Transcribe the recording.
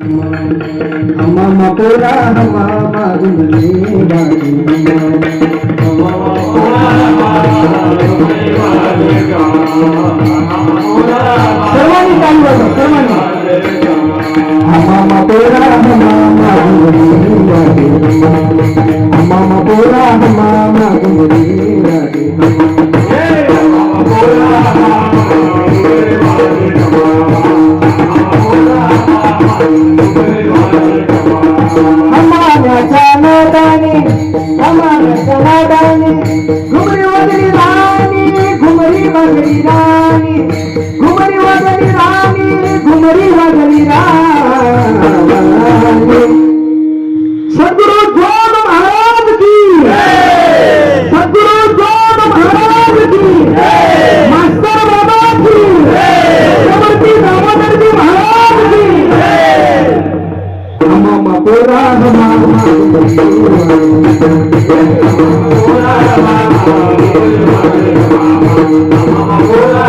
అమ్మ మపురా అమ్మ మగులే సర్వాన్ని కానివ్వండి సర్వాన్ని అమ్మ మపురా అమ్మ మగులే అమ్మ మపురా అమ్మ మగులే అమ్మ మపురా అమ్మ మగులే नादाने अम्माच्या नादाने घुमरी वगरी राणी घुमरी वगरी राणी घुमरी वगरी राणी घुमरी वगरी राणी सद्गुरु जोग महाराज की। सद्गुरु जोग महाराज की। मास्टर बाबा की। समर्थी दामोदरजी महाराज की। अम्मा पोरा Thank you.